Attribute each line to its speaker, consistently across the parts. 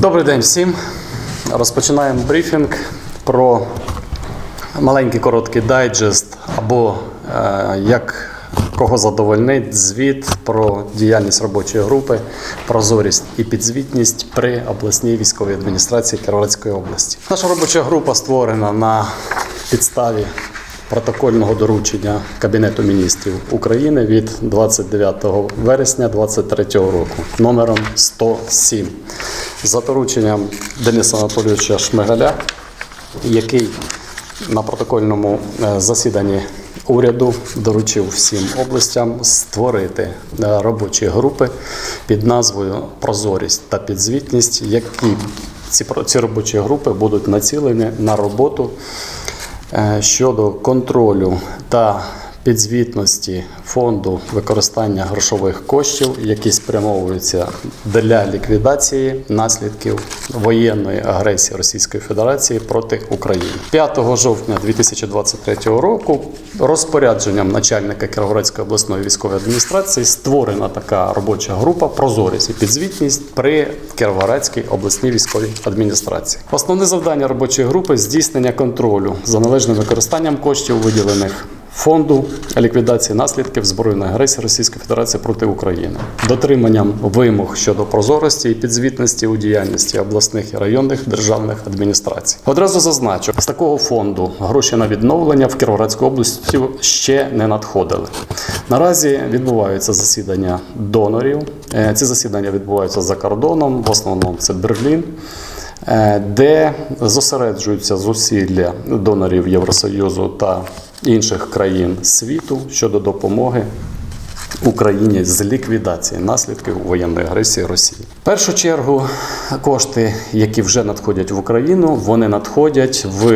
Speaker 1: Добрий день всім. Розпочинаємо брифінг про маленький короткий дайджест або е, як кого задовольнить звіт про діяльність робочої групи, прозорість і підзвітність при обласній військовій адміністрації Кіровоградської області. Наша робоча група створена на підставі протокольного доручення Кабінету міністрів України від 29 вересня 2023 року номером 107 за дорученням Дениса Анатолійовича Шмигаля, який на протокольному е, засіданні уряду доручив всім областям створити е, робочі групи під назвою Прозорість та підзвітність, які ці, робочі групи будуть націлені на роботу щодо контролю та підзвітності фонду використання грошових коштів, які спрямовуються для ліквідації наслідків воєнної агресії Російської Федерації проти України. 5 жовтня 2023 року розпорядженням начальника Кіровоградської обласної військової адміністрації створена така робоча група Прозорість і підзвітність при Кіровоградській обласній військовій адміністрації. Основне завдання робочої групи здійснення контролю за належним використанням коштів, виділених фонду ліквідації наслідків збройної агресії Російської Федерації проти України, дотриманням вимог щодо прозорості і підзвітності у діяльності обласних і районних державних адміністрацій. Одразу зазначу, з такого фонду гроші на відновлення в Кіровоградську область ще не надходили. Наразі відбуваються засідання донорів. Е, Ці засідання відбуваються за кордоном. В основному це Берлін. Е, де зосереджуються зусилля донорів Євросоюзу та інших країн світу щодо допомоги Україні з ліквідації наслідків воєнної агресії Росії. В першу чергу кошти, які вже надходять в Україну, вони надходять в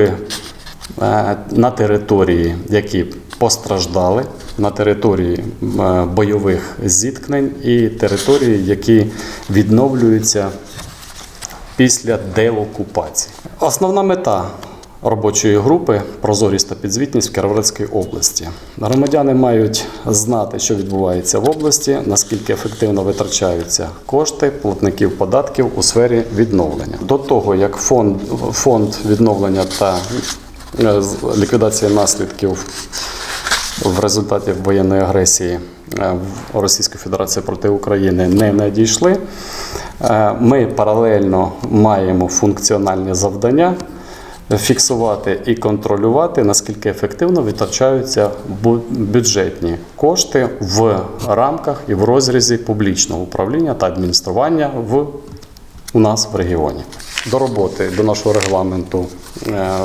Speaker 1: е, на території, які постраждали, на території е, бойових зіткнень і території, які відновлюються після деокупації. Основна мета робочої групи прозорість та підзвітність в Кіровоградській області. Громадяни мають знати, що відбувається в області, наскільки ефективно витрачаються кошти платників податків у сфері відновлення. До того як фонд, фонд відновлення та е, ліквідації наслідків в результаті воєнної агресії е, Російської Федерації проти України не надійшли. Е, Ми паралельно маємо функціональні завдання фіксувати і контролювати, наскільки ефективно витрачаються бюджетні кошти в рамках і в розрізі публічного управління та адміністрування в у нас в регіоні. До роботи, до нашого регламенту е,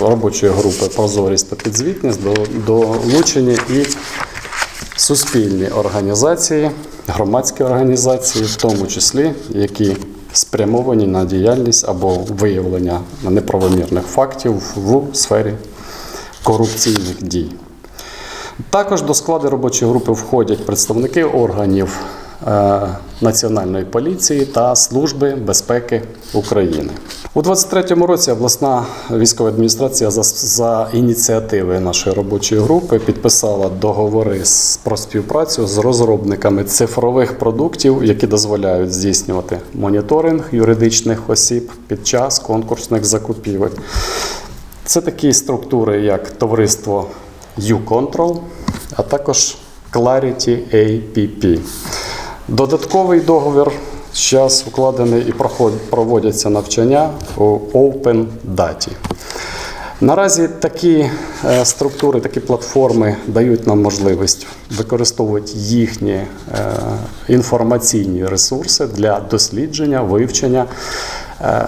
Speaker 1: робочої групи прозорість та підзвітність долучені і суспільні організації, громадські організації, в тому числі, які спрямовані на діяльність або виявлення неправомірних фактів в сфері корупційних дій. Також до складу робочої групи входять представники органів е, Національної поліції та Служби безпеки України. У 2023 році обласна військова адміністрація за, за ініціативи нашої робочої групи підписала договори з, про співпрацю з розробниками цифрових продуктів, які дозволяють здійснювати моніторинг юридичних осіб під час конкурсних закупівель. Це такі структури, як товариство U-Control, а також Clarity APP. Додатковий договір зараз укладені і проводяться навчання у Open Data. Наразі такі е, структури, такі платформи дають нам можливість використовувати їхні е, інформаційні ресурси для дослідження, вивчення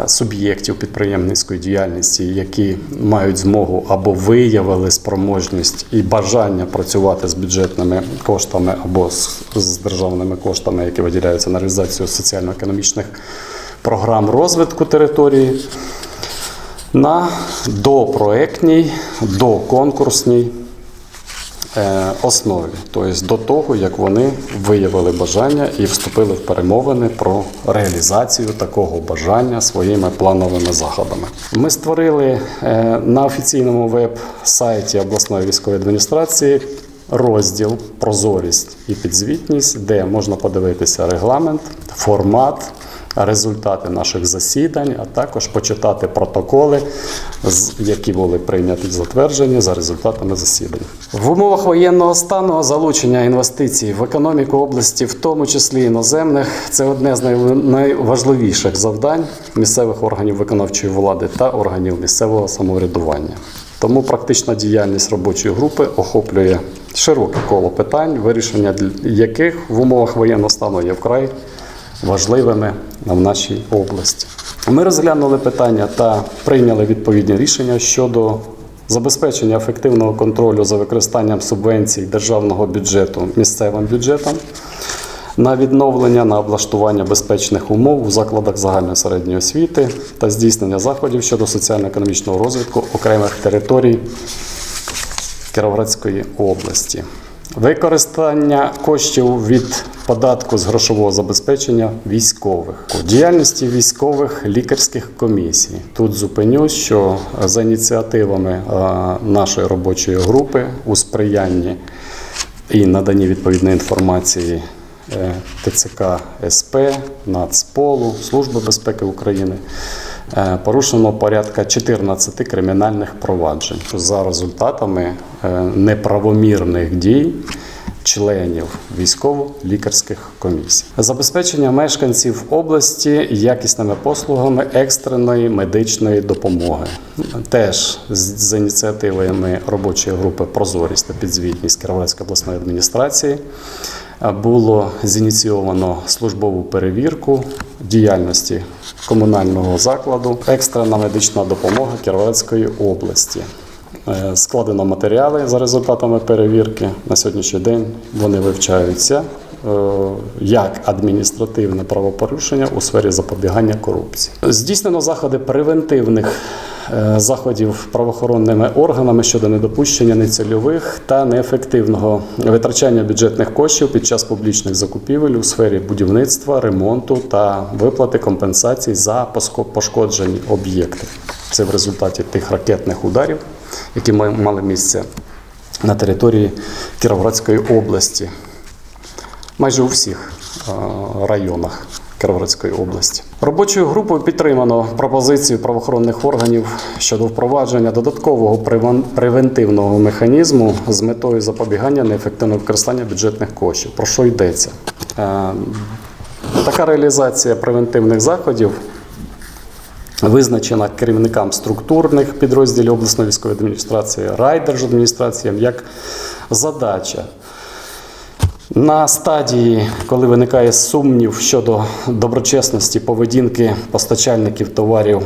Speaker 1: суб'єктів підприємницької діяльності, які мають змогу або виявили спроможність і бажання працювати з бюджетними коштами або з, державними коштами, які виділяються на реалізацію соціально-економічних програм розвитку території на допроектній, доконкурсній е, основі, тобто до того, як вони виявили бажання і вступили в перемовини про реалізацію такого бажання своїми плановими заходами. Ми створили е, на офіційному веб-сайті обласної військової адміністрації розділ Прозорість і підзвітність, де можна подивитися регламент, формат результати наших засідань, а також почитати протоколи, які були прийняті затверджені за результатами засідань. В умовах воєнного стану залучення інвестицій в економіку області, в тому числі іноземних, це одне з найважливіших завдань місцевих органів виконавчої влади та органів місцевого самоврядування. Тому практична діяльність робочої групи охоплює широке коло питань, вирішення яких в умовах воєнного стану є вкрай важливими в нашій області. Ми розглянули питання та прийняли відповідні рішення щодо забезпечення ефективного контролю за використанням субвенцій державного бюджету місцевим бюджетом на відновлення на облаштування безпечних умов у закладах загальної середньої освіти та здійснення заходів щодо соціально-економічного розвитку окремих територій Кіровоградської області. Використання коштів від податку з грошового забезпечення військових у діяльності військових лікарських комісій. Тут зупинюсь, що за ініціативами нашої робочої групи у сприянні і наданні відповідної інформації е, ТЦК СП, Нацполу, Служби безпеки України е, порушено порядка 14 кримінальних проваджень за результатами е, неправомірних дій членів військово-лікарських комісій. Забезпечення мешканців області якісними послугами екстреної медичної допомоги. Теж з, ініціативами робочої групи Прозорість та підзвітність Кіровоградської обласної адміністрації е, було зініційовано службову перевірку діяльності комунального закладу екстрена медична допомога Кіровоградської області. Е, Складено матеріали за результатами перевірки. На сьогоднішній день вони вивчаються е, як адміністративне правопорушення у сфері запобігання корупції. Здійснено заходи превентивних е, заходів правоохоронними органами щодо недопущення нецільових та неефективного витрачання бюджетних коштів під час публічних закупівель у сфері будівництва, ремонту та виплати компенсацій за пошкоджені об'єкти. Це в результаті тих ракетних ударів, які ма- мали місце на території Кіровоградської області, майже у всіх районах Кіровоградської області. Робочою групою підтримано пропозицію правоохоронних органів щодо впровадження додаткового превентивного механізму з метою запобігання неефективного використання бюджетних коштів. Про що йдеться? Е, Така реалізація превентивних заходів визначена керівникам структурних підрозділів обласної військової адміністрації, райдержадміністраціям як задача. На стадії, коли виникає сумнів щодо доброчесності поведінки постачальників товарів,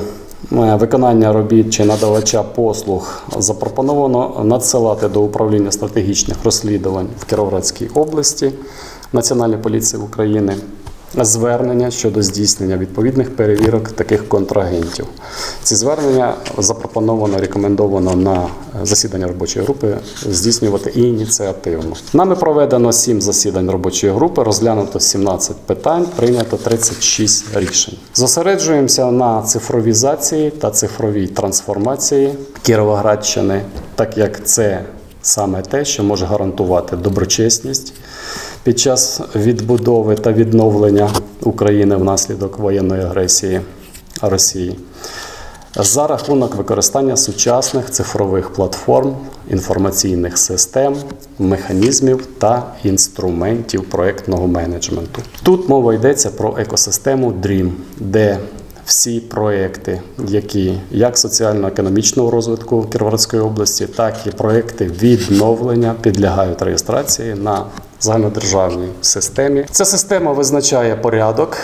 Speaker 1: е, виконання робіт чи надавача послуг, запропоновано надсилати до управління стратегічних розслідувань в Кіровоградській області Національної поліції України звернення щодо здійснення відповідних перевірок таких контрагентів. Ці звернення запропоновано, рекомендовано на засідання робочої групи здійснювати ініціативно. Нами проведено 7 засідань робочої групи, розглянуто 17 питань, прийнято 36 рішень. Зосереджуємося на цифровізації та цифровій трансформації Кіровоградщини, так як це саме те, що може гарантувати доброчесність під час відбудови та відновлення України внаслідок воєнної агресії Росії. За рахунок використання сучасних цифрових платформ, інформаційних систем, механізмів та інструментів проектного менеджменту. Тут мова йдеться про екосистему DREAM, де всі проекти, які як соціально-економічного розвитку Кіровоградської області, так і проекти відновлення підлягають реєстрації на загальнодержавній системі. Ця система визначає порядок,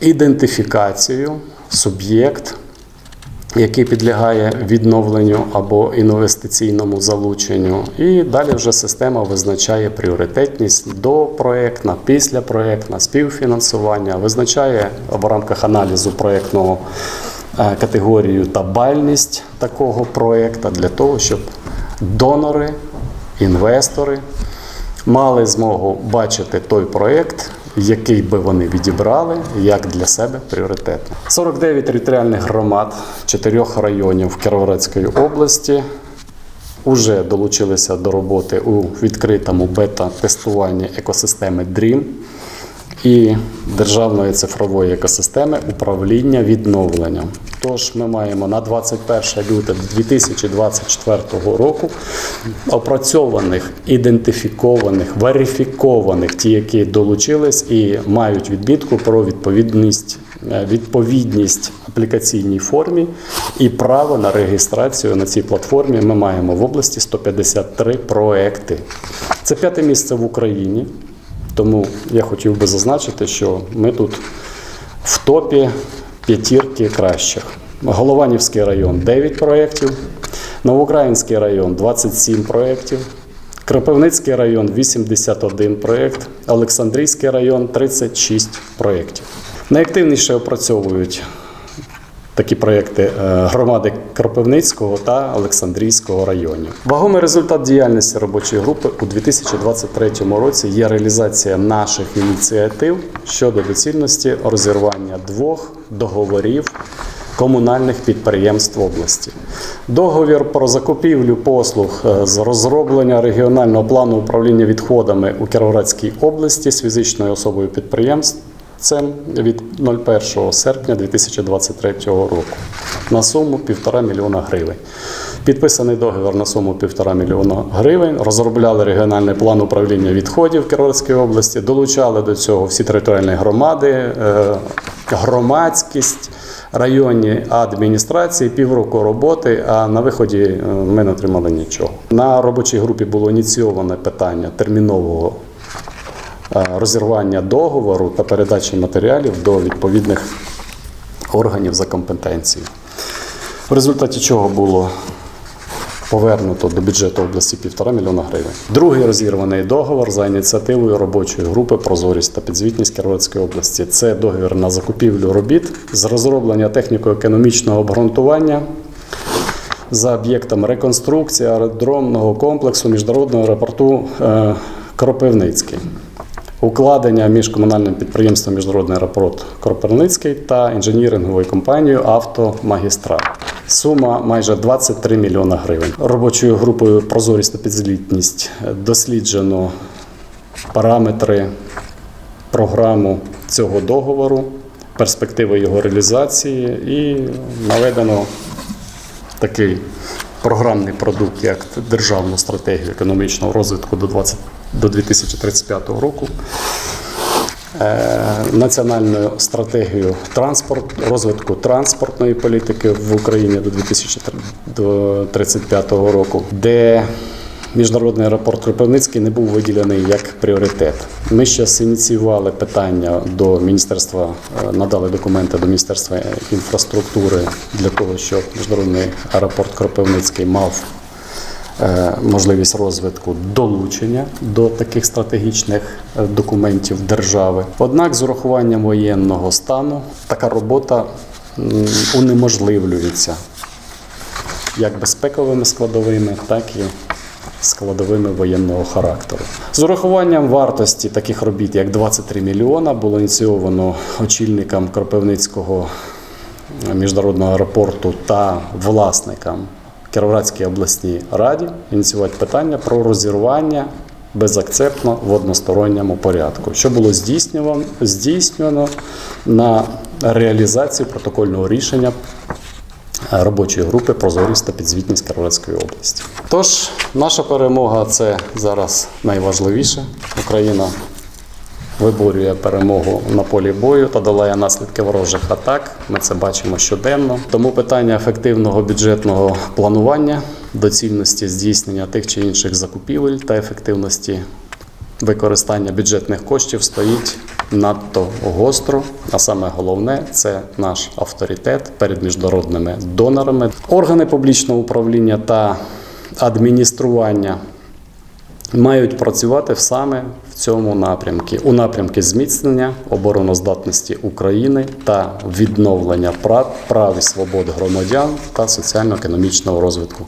Speaker 1: ідентифікацію, суб'єкт, який підлягає відновленню або інвестиційному залученню. І далі вже система визначає пріоритетність до проєктна, після проєктна, співфінансування, визначає в рамках аналізу проєктного е, категорію та бальність такого проєкта для того, щоб донори, інвестори мали змогу бачити той проєкт, який би вони відібрали як для себе пріоритетний. 49 територіальних громад чотирьох районів Кіровоградської області вже долучилися до роботи у відкритому бета-тестуванні екосистеми DREAM. і державної цифрової екосистеми управління відновленням. Тож ми маємо на 21 люте 2024 року опрацьованих, ідентифікованих, верифікованих, ті, які долучились і мають відмітку про відповідність, е, відповідність аплікаційній формі і право на реєстрацію на цій платформі. Ми маємо в області 153 проекти. Це п'яте місце в Україні. Тому я хотів би зазначити, що ми тут в топі п'ятірки кращих. Голованівський район 9 проєктів, Новоукраїнський район 27 проєктів, Кропивницький район 81 проєкт, Олександрійський район 36 проєктів. Найактивніше опрацьовують такі проєкти е, громади Кропивницького та Олександрійського районів. Вагомий результат діяльності робочої групи у 2023 році є реалізація наших ініціатив щодо доцільності розірвання двох договорів комунальних підприємств області. Договір про закупівлю послуг е, з розроблення регіонального плану управління відходами у Кіровоградській області з фізичною особою підприємств це від 01 серпня 2023 року на суму 1,5 мільйона гривень. Підписаний договір на суму 1,5 мільйона гривень. Розробляли регіональний план управління відходів Кіровоградської області, долучали до цього всі територіальні громади, е, громадськість, районні адміністрації, півроку роботи, а на виході е, ми не отримали нічого. На робочій групі було ініційоване питання термінового розірвання договору та передачі матеріалів до відповідних органів за компетенцією. В результаті чого було повернуто до бюджету області 1,5 мільйона гривень. Другий розірваний договор за ініціативою робочої групи Прозорість та підзвітність Кіровоградської області. Це договір на закупівлю робіт з розроблення техніко-економічного обґрунтування за об'єктом реконструкції аеродромного комплексу міжнародного аеропорту е, Кропивницький. Укладення між комунальним підприємством Міжнародний аеропорт Кропивницький та інженіринговою компанією Автомагістраль. Сума майже 23 мільйона гривень. Робочою групою Прозорість та підзвітність досліджено параметри програму цього договору, перспективи його реалізації і наведено такий програмний продукт, як державну стратегію економічного розвитку до 20, до 2035 року. Е, Національну стратегію транспорт, розвитку транспортної політики в Україні до 2035 року, де міжнародний аеропорт Кропивницький не був виділений як пріоритет. Ми зараз ініціювали питання до міністерства, е, надали документи до міністерства інфраструктури для того, щоб міжнародний аеропорт Кропивницький мав можливість розвитку долучення до таких стратегічних е, документів держави. Однак, з урахуванням воєнного стану така робота унеможливлюється як безпековими складовими, так і складовими воєнного характеру. З урахуванням вартості таких робіт, як 23 мільйона, було ініційовано очільникам Кропивницького міжнародного аеропорту та власникам Кіровоградській обласній раді ініціювати питання про розірвання безакцептно в односторонньому порядку, що було здійснювано, здійснено на реалізацію протокольного рішення робочої групи Прозорість та підзвітність Кіровоградської області. Тож, наша перемога це зараз найважливіше. Україна виборює перемогу на полі бою та долає наслідки ворожих атак. Ми це бачимо щоденно. Тому питання ефективного бюджетного планування, доцільності здійснення тих чи інших закупівель та ефективності використання бюджетних коштів стоїть надто гостро. А саме головне це наш авторитет перед міжнародними донорами. Органи публічного управління та адміністрування мають працювати саме цьому напрямку у напрямки зміцнення обороноздатності України та відновлення прав, прав і свобод громадян та соціально-економічного розвитку